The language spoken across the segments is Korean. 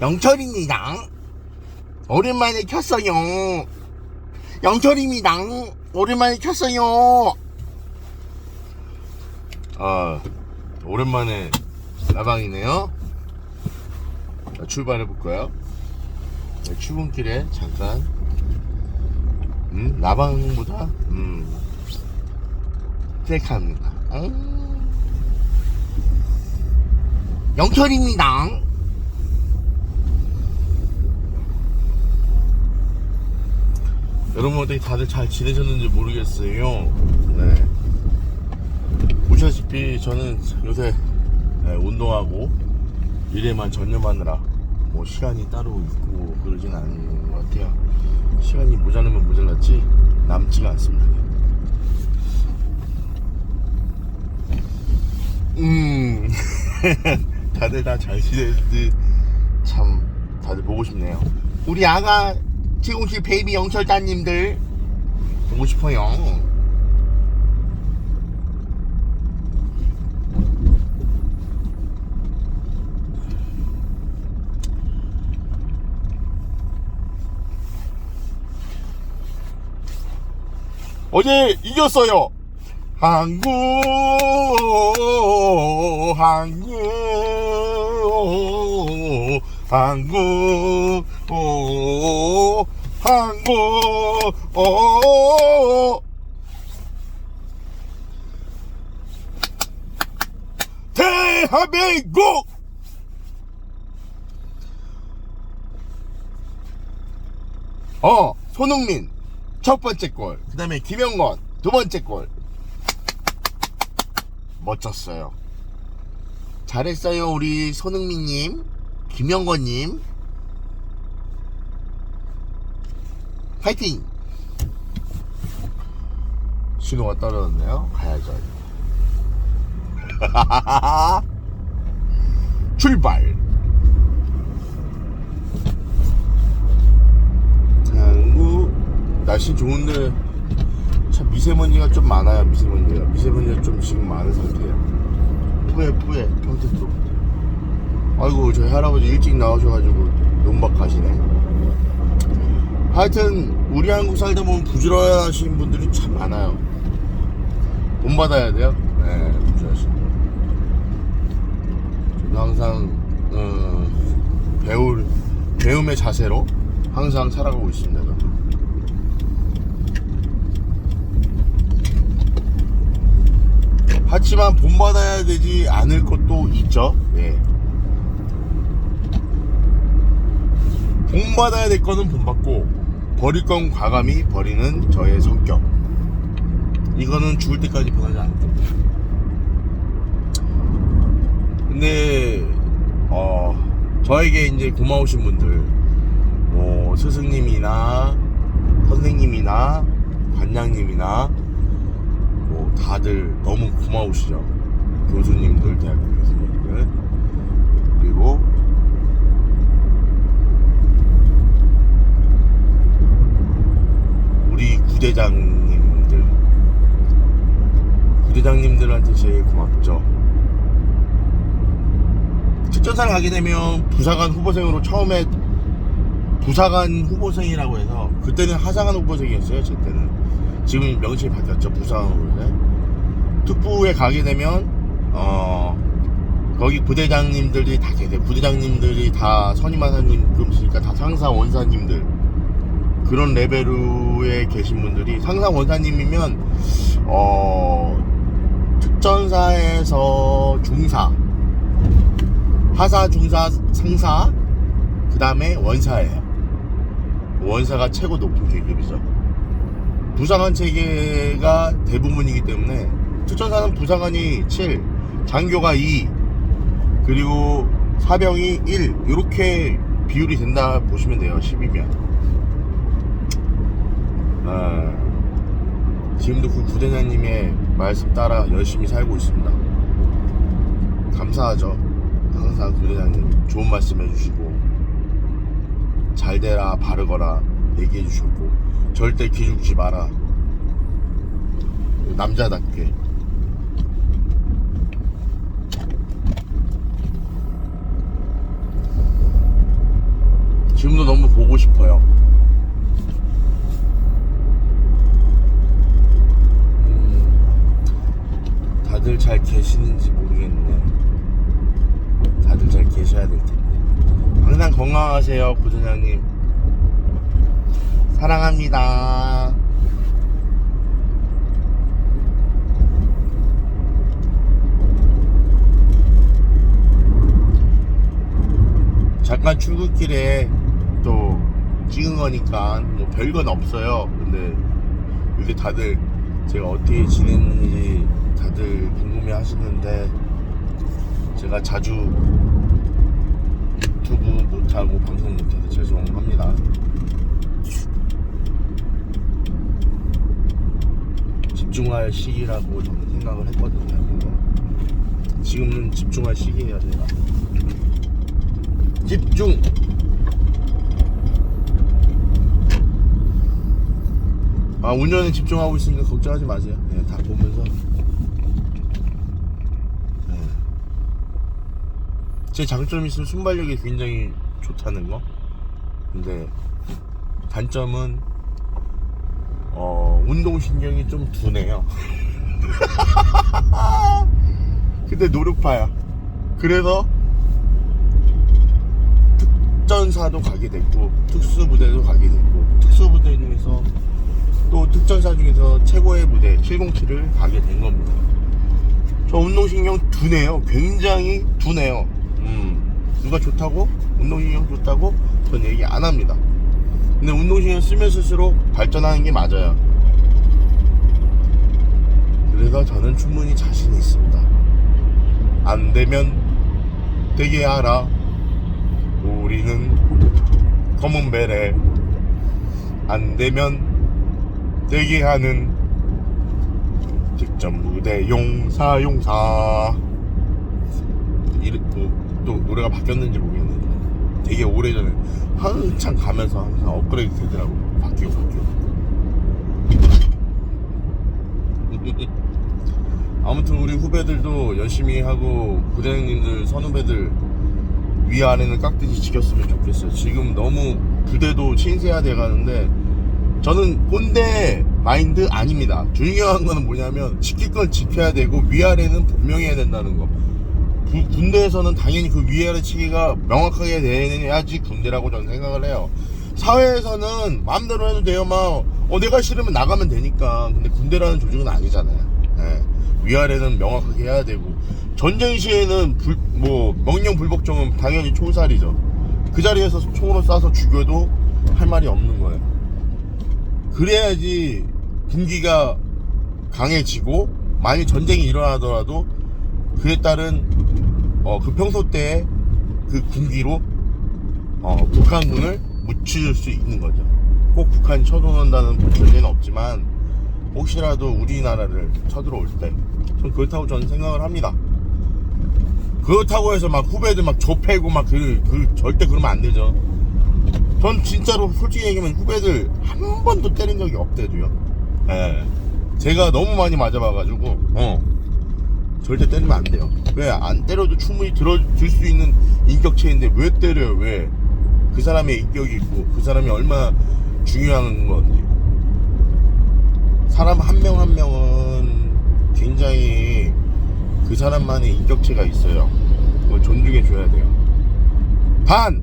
영철입니다. 오랜만에 켰어요. 영철입니다. 오랜만에 켰어요. 아, 오랜만에 라방이네요. 자, 출발해 볼까요? 네, 출근길에 잠깐, 음, 라방보다, 음, 셀카입니다. 음. 영철입니다. 여러분 어떻게 다들 잘 지내셨는지 모르겠어요. 네. 보시다시피 저는 요새 네, 운동하고 일에만 전념하느라 뭐 시간이 따로 있고 그러진 않은 것 같아요. 시간이 모자르면 모자랐지 남지가 않습니다. 음, 다들 다 잘 지내는지 참 다들 보고 싶네요. 우리 아가 지웅씨 베이비 영철따님들 보고 싶어요. 어제 이겼어요. 한국, 한국, 한국, 오, 한국, 오. 대한민국! 어, 손흥민, 첫 번째 골. 그 다음에 김영건, 두 번째 골. 멋졌어요. 잘했어요, 우리 손흥민님, 김영건님. 파이팅! 신호가 떨어졌네요. 가야죠. 출발! 장구 날씨 좋은데 참 미세먼지가 좀 많아요 미세먼지가 미세먼지가 좀 지금 많은 상태예요 뿌에 뿌에 평택도 아이고 저희 할아버지 일찍 나오셔가지고 논박 가시네 하여튼 우리 한국 살다 보면 부지런하신 분들이 참 많아요 돈 받아야 돼요 네 부지런하신 분 저도 항상 어, 배울 배움의 자세로 항상 살아가고 있습니다 저는. 하지만 본받아야 되지 않을 것도 있죠. 예. 본받아야 될 거는 본받고 버릴 건 과감히 버리는 저의 성격. 이거는 죽을 때까지 변하지 않을 겁니다. 근데 어 저에게 이제 고마우신 분들 뭐 스승님이나 선생님이나 관장님이나 뭐 다들 너무 고마우시죠. 교수님들, 대학교 교수님들 그리고 우리 구대장님들 구대장님들한테 제일 고맙죠. 특전사를 가게 되면 부사관 후보생으로 처음에 부사관 후보생이라고 해서 그때는 하사관 후보생이었어요. 제 때는 지금 명칭이 바뀌었죠. 부사관으로 해. 특부에 가게 되면 어 거기 부대장님들이 다 계세요. 부대장님들이 다 선임하사님 금시니까 다 상사 원사님들 그런 레벨 에 계신 분들이 상사 원사님이면 어 특전사에서 중사 하사 중사 상사 그 다음에 원사예요. 원사가 최고 높은 계급이죠. 부상한 체계가 대부분이기 때문에 특전사는 부상관이 7, 장교가 2, 그리고 사병이 1 이렇게 비율이 된다 보시면 돼요. 10이면. 아, 지금도 그 부대장님의 말씀 따라 열심히 살고 있습니다. 감사하죠. 항상 부대장님 좋은 말씀 해주시고 잘 되라 바르거라 얘기해 주셨고 절대 기죽지 마라 남자답게 지금도 너무 보고 싶어요. 음, 다들 잘 계시는지 모르겠네. 다들 잘 계셔야 될 텐데. 항상 건강하세요, 부선장님. 사랑합니다. 잠깐 출근길에 또 찍은 거니까 뭐 별건 없어요. 근데 이게 다들 제가 어떻게 지냈는지 다들 궁금해 하시는데 제가 자주 유튜브 못하고 방송 못해서 죄송합니다. 집중할 시기라고 저는 생각을 했거든요. 지금은 집중할 시기예요, 제가. 집중. 아 운전에 집중하고 있으니까 걱정하지 마세요. 네, 다 보면서. 제 장점이 있으면 순발력이 굉장히 좋다는 거. 근데 단점은 어 운동신경이 좀 둔해요. 근데 노력파야. 그래서 특전사도 가게 됐고 특수부대도 가게 됐고 특수부대 중에서 또 특전사 중에서 최고의 부대 707을 가게 된 겁니다. 저 운동신경 둔해요. 굉장히 둔해요. 음, 누가 좋다고? 운동신경 좋다고? 전 얘기 안 합니다. 근데 운동신경 쓰면 쓸수록 발전하는 게 맞아요. 그래서 저는 충분히 자신이 있습니다. 안 되면 되게 알아. 우리는 검은 베레 안 되면 되게 하는 특전부대 용사 용사 이 또 노래가 바뀌었는지 모르겠는데 되게 오래전에 한참 가면서 항상 업그레이드 되더라고 바뀌고 바뀌고 아무튼 우리 후배들도 열심히 하고 부대장님들 선후배들 위아래는 깍듯이 지켰으면 좋겠어요. 지금 너무 부대도 신세화 돼 가는데 저는 꼰대 마인드 아닙니다. 중요한 거는 뭐냐면 지킬 건 지켜야 되고 위아래는 분명해야 된다는 거. 부- 군대에서는 당연히 그 위아래 치기가 명확하게 돼야지 군대라고 저는 생각을 해요. 사회에서는 마음대로 해도 돼요. 막, 어, 내가 싫으면 나가면 되니까. 근데 군대라는 조직은 아니잖아요. 예. 위아래는 명확하게 해야 되고. 전쟁 시에는 불, 뭐, 명령 불복종은 당연히 총살이죠. 그 자리에서 총으로 쏴서 죽여도 할 말이 없는 거예요. 그래야지 군기가 강해지고, 만약 전쟁이 일어나더라도 그에 따른 어, 그 평소 때 그 군기로 어, 북한군을 무찌를 수 있는 거죠. 꼭 북한이 쳐들어온다는 전제는 없지만 혹시라도 우리나라를 쳐들어올 때 전 그렇다고 저는 생각을 합니다. 그렇다고 해서 막 후배들 막 좁혀고 막 그, 그 절대 그러면 안 되죠. 전 진짜로 솔직히 얘기하면 후배들 한 번도 때린 적이 없대도요. 예. 제가 너무 많이 맞아봐가지고 어. 절대 때리면 안 돼요. 왜? 안 때려도 충분히 들어줄 수 있는 인격체인데 왜 때려요? 왜? 그 사람의 인격이 있고 그 사람이 얼마나 중요한 건지. 사람 한명한 명은 굉장히 그 사람만의 인격체가 있어요. 그걸 존중해 줘야 돼요. 반!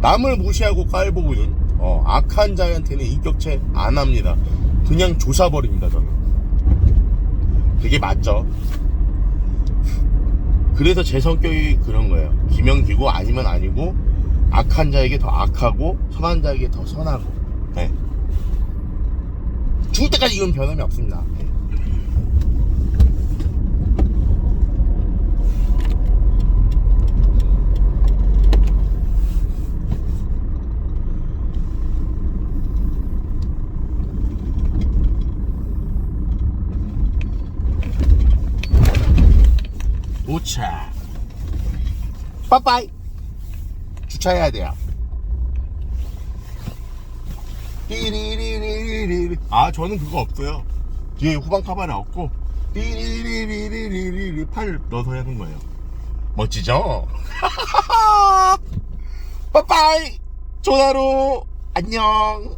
남을 무시하고 깔보고는 어, 악한 자한테는 인격체 안 합니다. 그냥 조사버립니다, 저는. 그게 맞죠. 그래서 제 성격이 그런 거예요. 기명기고 아니면 아니고 악한 자에게 더 악하고 선한 자에게 더 선하고. 네. 죽을 때까지 이건 변함이 없습니다. 네. 도착. 빠빠이. 주차해야 돼요. 띠리리리리리. 아, 저는 그거 없어요. 뒤에 후방 카메라 없고, 띠리리리리리리 팔 넣어서 하는 거예요. 멋지죠? 빠빠이. 조나루 안녕